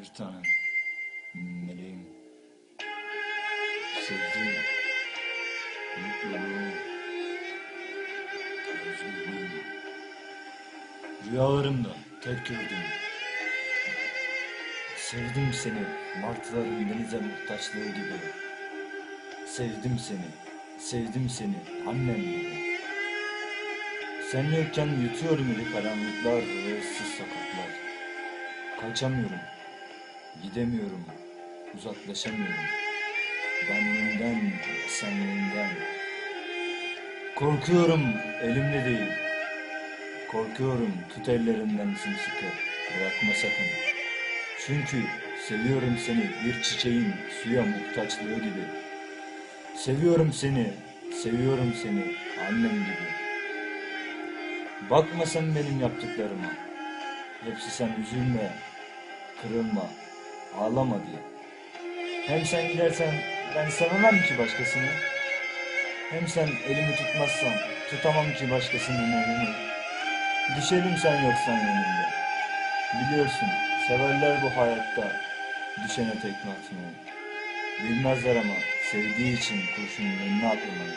Bir tanem. Meleğim. Sevdiğim. Mutluluğum. Özgürlüğüm. Rüyalarımda tek gördüm. Sevdim seni martıların denize muhtaçlığı gibi. Sevdim seni, sevdim seni annem gibi. Sen yokken yutuyorum ili karanlıklar ve ıssız sokaklar. Kaçamıyorum, gidemiyorum, uzaklaşamıyorum. Benliğimden, senliğimden. Korkuyorum, elimde değil. Korkuyorum, tut ellerinden sımsıkı, bırakma sakın. Çünkü seviyorum seni bir çiçeğin suya muhtaçlığı gibi. Seviyorum seni, seviyorum seni annem gibi. Bakma sen benim yaptıklarıma. Hepsi sen üzülme, kırılma, ağlama diye. Hem sen gidersen ben sevemem ki başkasını. Hem sen elimi tutmazsan tutamam ki başkasının elini. Düşerim sen yoksan yanımda. Biliyorsun severler bu hayatta düşene tekme atmayı. Bilmezler ama sevdiği için kurşunun önüne atlamayı.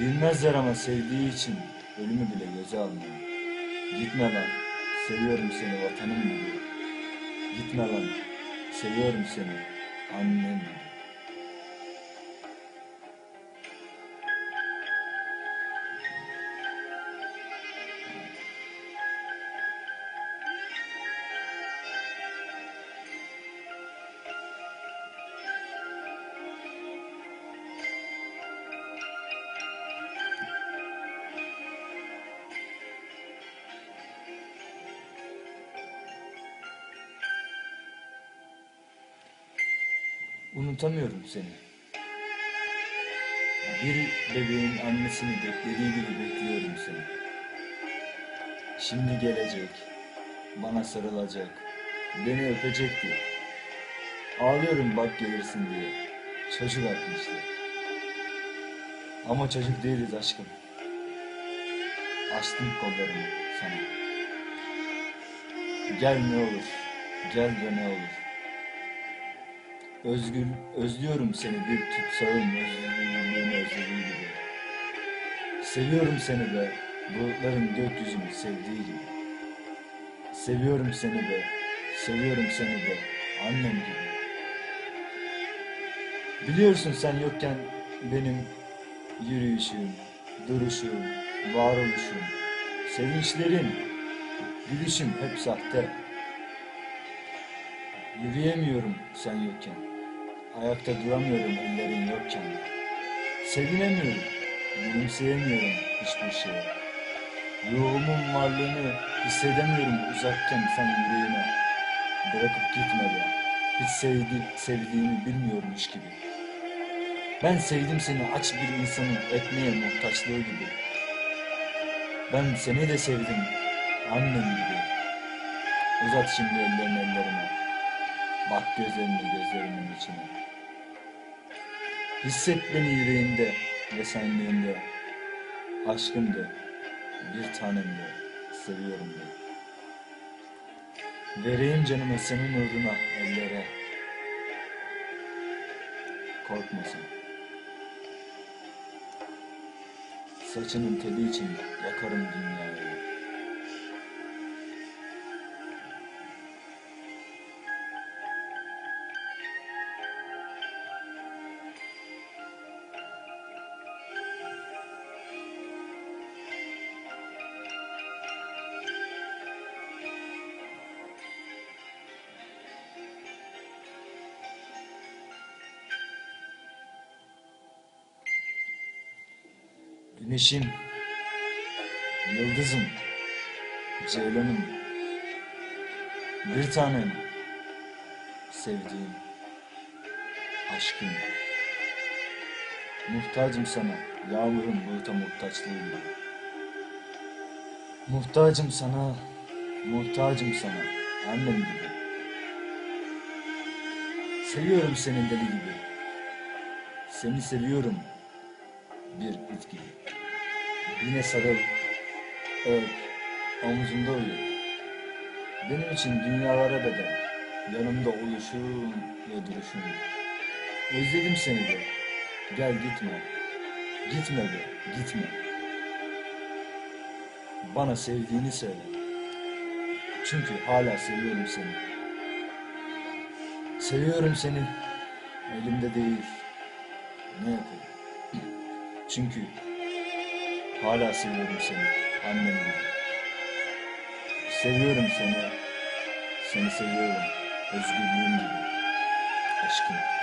Bilmezler ama sevdiği için ölümü bile göze almayı. Gitme lan, seviyorum seni vatanım gibi. Gitme lan, seviyorum seni. Annem Unutamıyorum seni. Bir bebeğin annesini beklediği gibi bekliyorum seni. Şimdi gelecek, bana sarılacak, beni öpecek diye. Ağlıyorum bak gelirsin diye. Çocuk atmıştı. Ama çocuk değiliz aşkım. Açtım kollarımı sana. Gel ne olur, gel de ne olur. Özgür, özlüyorum seni bir tutsağın özgürlüğünü özlediği gibi. Seviyorum seni be, bulutların gökyüzünü sevdiği gibi. Seviyorum seni be, seviyorum seni be, annem gibi. Biliyorsun sen yokken benim yürüyüşüm, duruşum, varoluşum, sevinçlerin, gülüşüm hep sahte. Yürüyemiyorum sen yokken. Ayakta duramıyorum ellerin yokken. Sevinemiyorum, gülümseyemiyorum hiçbir şeye. Ruhumun varlığını hissedemiyorum uzakken sen yüreğime. Bırakıp gitme be. Hiç sevdi, sevdiğimi bilmiyormuş gibi. Ben sevdim seni aç bir insanın ekmeğe muhtaçlığı gibi. Ben seni de sevdim annem gibi. Uzat şimdi ellerini ellerime. Bak gözlerini gözlerimin içine. Hisset beni yüreğinde ve senliğinde. Aşkım de, bir tanem de, seviyorum de. Vereyim canımı senin uğruna ellere. Korkma sen. Saçının teli için Güneşim, yıldızım, ceylanım, bir tanem, sevdiğim, aşkım. Muhtacım sana, yağmurun buluta muhtaçlığı gibi. Muhtacım sana, muhtacım sana, annem gibi. Seviyorum seni deli gibi. Seni seviyorum bir it gibi. Yine sarıl, öp, omuzumda uyu. Benim için dünyalara bedel. Yanımda oluşun ve duruşun. Özledim seni de. Gel gitme. Gitme be, gitme. Bana sevdiğini söyle. Çünkü hala seviyorum seni. Seviyorum seni. Elimde değil. Ne yapayım? Çünkü hala seviyorum seni. Annem gibi. Seviyorum seni. Seni seviyorum. Özgürlüğüm gibi. Aşkım.